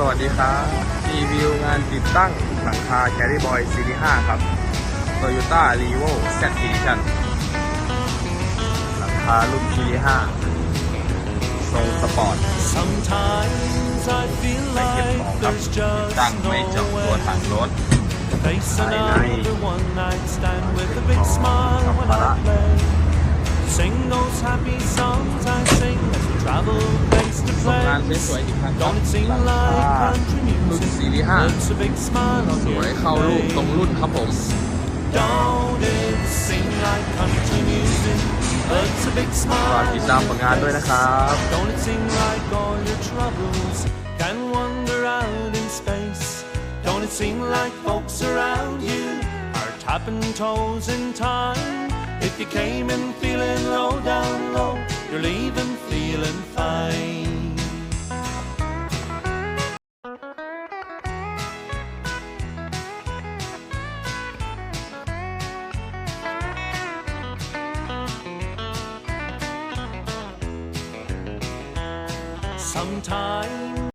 สวัสดีครับรีวิวงานติดตั้งหลังคาแคร่บอยซีรีส์ครับโต o y o t a r e v o Z e ด i t ชันหลังคารุ่นซีรีส์ทรงสปอร์ตไม่เก็บของครับตั้งไม่จบตัวถังรถภายในสัมภาระานสวยๆอีกครั้งครับรุ่นสี่หรือห้าสวยเข้าลูกตรงรุ่นครับผมฝากติดตามผลงานด้วยนะครับ Don't it seem like folks around you are tapping toes in time? If you came in feeling low down low, you're leaving feeling fine. sometime.